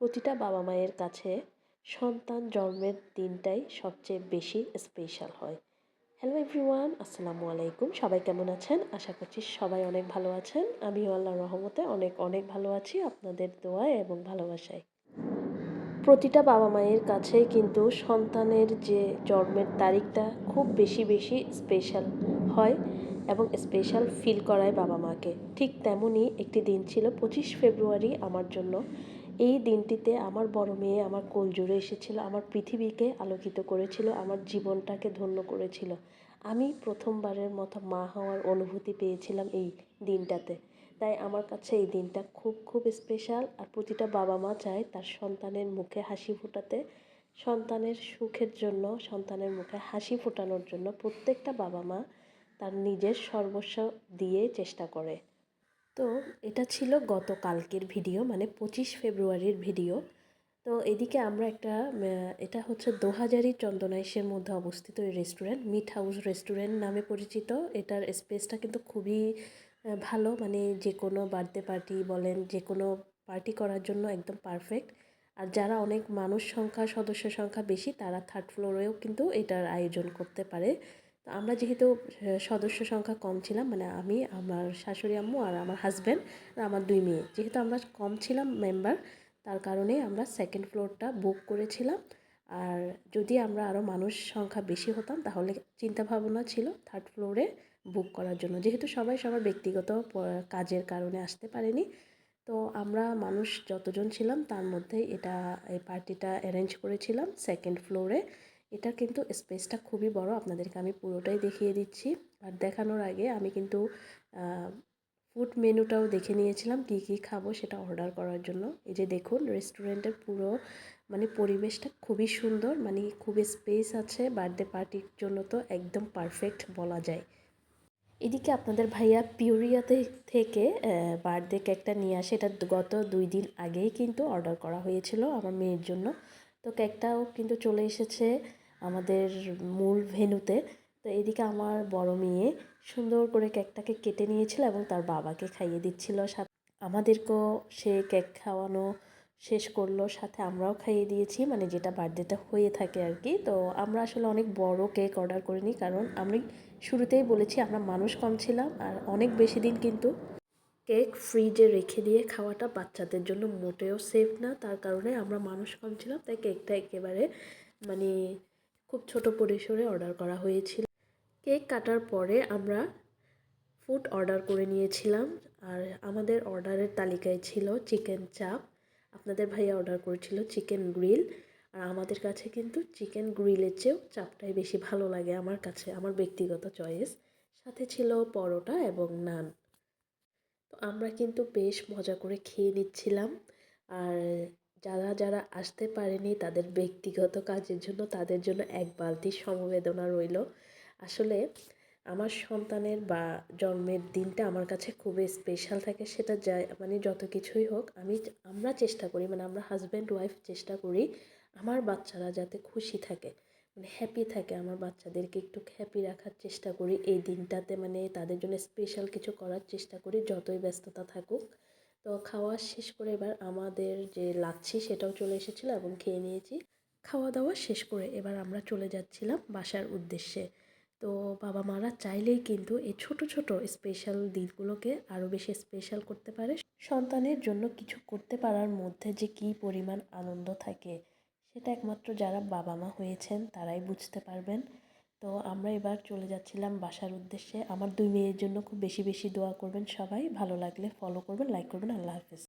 প্রতিটা বাবা মায়ের কাছে সন্তান জন্মের দিনটাই সবচেয়ে বেশি স্পেশাল হয়। হ্যালো এভরিওয়ান আসসালামু আলাইকুম। সবাই কেমন আছেন? আশা করছি সবাই অনেক ভালো আছেন। আমিও আল্লাহর রহমতে অনেক অনেক ভালো আছি আপনাদের দোয়ায় এবং ভালোবাসায়। প্রতিটা বাবা মায়ের কাছে কিন্তু সন্তানের যে জন্মের তারিখটা খুব বেশি বেশি স্পেশাল হয় এবং স্পেশাল ফিল করায় বাবা মাকে। ঠিক তেমনই একটি দিন ছিল পঁচিশ ফেব্রুয়ারি আমার জন্য। এই দিনটিতে আমার বড় মেয়ে আমার কোল জুড়ে এসেছিল, আমার পৃথিবীকে আলোকিত করেছিল, আমার জীবনটাকে ধন্য করেছিল। আমি প্রথমবারের মতো মা হওয়ার অনুভূতি পেয়েছিলাম এই দিনটাতে। তাই আমার কাছে এই দিনটা খুব খুব স্পেশাল আর প্রতিটা বাবা মা চায় তার সন্তানের মুখে হাসি ফোটাতে, সন্তানের সুখের জন্য, সন্তানের মুখে হাসি ফোটানোর জন্য প্রত্যেকটা বাবা মা তার নিজের সর্বস্ব দিয়ে চেষ্টা করে। তো এটা ছিল গতকালকের ভিডিও মানে পঁচিশ ফেব্রুয়ারির ভিডিও। তো এদিকে আমরা একটা এটা হচ্ছে দোহাজারি চন্দনাইশের মধ্যে অবস্থিত এই রেস্টুরেন্ট মিট হাউস রেস্টুরেন্ট নামে পরিচিত। এটার স্পেসটা কিন্তু খুবই ভালো মানে যে কোনো বার্থডে পার্টি বলেন, যে কোনো পার্টি করার জন্য একদম পারফেক্ট আর যারা অনেক মানুষ সংখ্যা, সদস্য সংখ্যা বেশি, তারা থার্ড ফ্লোরেও কিন্তু এটার আয়োজন করতে পারে। তো আমরা যেহেতু সদস্য সংখ্যা কম ছিলাম মানে আমি, আমার শাশুড়ি আম্মু আর আমার হাজব্যান্ড আর আমার দুই মেয়ে। যেহেতু আমরা কম ছিলাম মেম্বার তার কারণে আমরা সেকেন্ড ফ্লোরটা বুক করেছিলাম। আর যদি আমরা আরও মানুষ সংখ্যা বেশি হতাম, তাহলে চিন্তা ভাবনা ছিল থার্ড ফ্লোরে বুক করার জন্য। যেহেতু সবাই সবার ব্যক্তিগত কাজের কারণে আসতে পারেনি, তো আমরা মানুষ যতজন ছিলাম, তার মধ্যে এটা, এই পার্টিটা অ্যারেঞ্জ করেছিলাম সেকেন্ড ফ্লোরে এটা কিন্তু স্পেসটা খুবই বড়। আপনাদেরকে আমি পুরোটাই দেখিয়ে দিচ্ছি। আর দেখানোর আগে আমি কিন্তু ফুড মেনুটাও দেখে নিয়েছিলাম, কী কী খাব সেটা অর্ডার করার জন্য। এই যে দেখুন রেস্টুরেন্টের পুরো মানে পরিবেশটা খুবই সুন্দর মানে খুবই স্পেস আছে বার্থডে পার্টির জন্য তো একদম পারফেক্ট বলা যায়। এদিকে আপনাদের ভাইয়া পিউরিয়াতে থেকে বার্থডে কেকটা নিয়ে আসে। এটা গত দুই দিন আগেই কিন্তু অর্ডার করা হয়েছিল আমার মেয়ের জন্য। তো কেকটাও কিন্তু চলে এসেছে আমাদের মূল ভেনুতে তো এদিকে আমার বড় মেয়ে সুন্দর করে কেকটাকে কেটে নিয়েছিল এবং তার বাবাকে খাইয়ে দিচ্ছিল সাথে। আমাদেরকেও সে কেক খাওয়ানো শেষ করল, সাথে আমরাও খাইয়ে দিয়েছি মানে যেটা বার্থডেটা হয়ে থাকে আর কি। তো আমরা আসলে অনেক বড় কেক অর্ডার করিনি, কারণ আমি শুরুতেই বলেছি আমরা মানুষ কম ছিলাম আর অনেক বেশি দিন কিন্তু কেক ফ্রিজে রেখে দিয়ে খাওয়াটা বাচ্চাদের জন্য মোটেও সেফ না। তার কারণে আমরা মানুষ কম ছিলাম, তাই কেকটা একেবারে মানে খুব ছোট পরিসরে অর্ডার করা হয়েছিল। কেক কাটার পরে আমরা ফুড অর্ডার করে নিয়েছিলাম আর আমাদের অর্ডারের তালিকায় ছিল চিকেন চাপ আপনাদের ভাইয়া অর্ডার করেছিল চিকেন গ্রিল আর আমাদের কাছে কিন্তু চিকেন গ্রিলের চেয়েও চাপটাই বেশি ভালো লাগে আমার কাছে, আমার ব্যক্তিগত চয়েস সাথে ছিল পরোটা এবং নান। আমরা কিন্তু বেশ মজা করে খেয়ে নিচ্ছিলাম। আর যারা যারা আসতে পারেনি তাদের ব্যক্তিগত কাজের জন্য তাদের জন্য এক বালতি সমবেদনা রইল। আসলে আমার সন্তানের বা জন্মের দিনটা আমার কাছে খুবই স্পেশাল থাকে, সেটা যা মানে যত কিছুই হোক আমি আমরা চেষ্টা করি মানে আমরা হাজব্যান্ড ওয়াইফ চেষ্টা করি আমার বাচ্চারা যাতে খুশি থাকে। মানে হ্যাপি থাকে আমার বাচ্চাদেরকে, একটু হ্যাপি রাখার চেষ্টা করি এই দিনটাতে। মানে তাদের জন্য স্পেশাল কিছু করার চেষ্টা করি, যতই ব্যস্ততা থাকুক। তো খাওয়া শেষ করে এবার আমাদের যে লাচ্ছি, সেটাও চলে এসেছিল এবং খেয়ে নিয়েছি। খাওয়া দাওয়া শেষ করে এবার আমরা চলে যাচ্ছিলাম বাসার উদ্দেশ্যে। তো বাবা মারা চাইলেই কিন্তু এই ছোট ছোট স্পেশাল দিনগুলোকে আরও বেশি স্পেশাল করতে পারে। সন্তানের জন্য কিছু করতে পারার মধ্যে যে কী পরিমাণ আনন্দ থাকে। সেটা একমাত্র যারা বাবা মা হয়েছেন তারাই বুঝতে পারবেন। তো আমরা এবার চলে যাচ্ছিলাম বাসার উদ্দেশ্যে। আমার দুই মেয়ের জন্য খুব বেশি বেশি দোয়া করবেন সবাই। ভালো লাগলে ফলো করবেন লাইক করবেন, আল্লাহ হাফেজ।